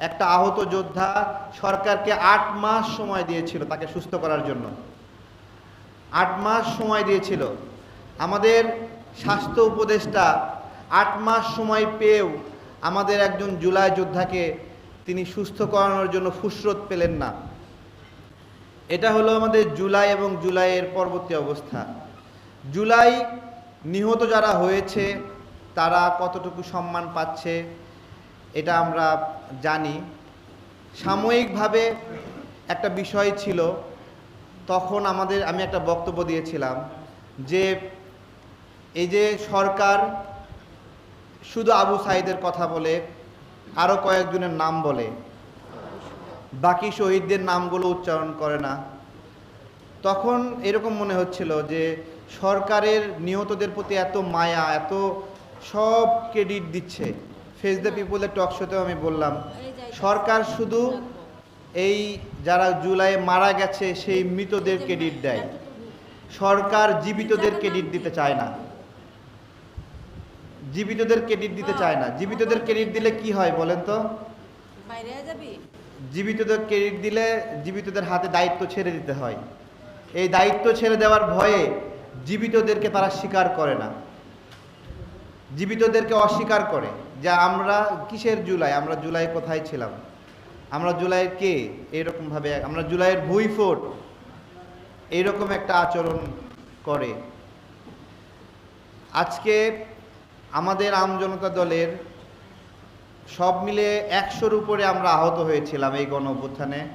একটা আহত যোদ্ধা সরকারকে আট মাস সময় দিয়েছিল তাকে সুস্থ করার জন্য। আট মাস সময় দিয়েছিল। আমাদের স্বাস্থ্য উপদেষ্টা আট মাস সময় পেয়েও আমাদের একজন জুলাই যোদ্ধাকে তিনি সুস্থ করানোর জন্য ফুসরত পেলেন না। এটা হলো আমাদের জুলাই এবং জুলাইয়ের পরবর্তী অবস্থা। জুলাই নিহত যারা হয়েছে, তারা কতটুকু সম্মান পাচ্ছে এটা আমরা জানি। সাময়িকভাবে একটা বিষয় ছিল, তখন আমাদের, আমি একটা বক্তব্য দিয়েছিলাম যে, এই যে সরকার শুধু আবু সাইদের কথা বলে আরও কয়েকজনের নাম বলে, বাকি শহীদদের নামগুলো উচ্চারণ করে না। তখন এরকম মনে হচ্ছিল যে, সরকারের নিহতদের প্রতি এত মায়া, এত সব ক্রেডিট দিচ্ছে। ফেস দ্য পিপুলের টক শোতেও আমি বললাম সরকার শুধু এই যারা জুলাই মারা গেছে সেই মৃতদের ক্রেডিট দেয়। সরকার জীবিতদের ক্রেডিট দিতে চায় না। জীবিতদের ক্রেডিট দিতে চায় না। জীবিতদের ক্রেডিট দিলে কি হয় বলেন তো? জীবিতদের ক্রেডিট দিলে জীবিতদের হাতে দায়িত্ব ছেড়ে দিতে হয়। এই দায়িত্ব ছেড়ে দেওয়ার ভয়ে জীবিতদেরকে তারা স্বীকার করে না। জীবিতদেরকে অস্বীকার করে যে আমরা কিসের জুলাই? আমরা জুলাই কোথায় ছিলাম? আমরা জুলাইয়ের কে? এইরকমভাবে, আমরা জুলাইয়ের ভুই ফোট। এইরকম একটা আচরণ করে। আজকে আমাদের আমজনতা দলের সব মিলে একশোর উপরে আমরা আহত হয়েছিলাম এই গণ অভ্যুত্থানে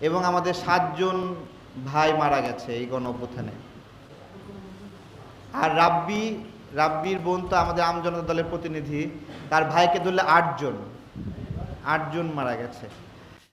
এবং আমাদের সাতজন ভাই মারা গেছে এই গণ অভ্যুত্থানে। আর রাব্বি রাব্বির বোন তো আমাদের আমজনতা দলের প্রতিনিধি। তার ভাইকে ধরলে আটজন। আটজন মারা গেছে।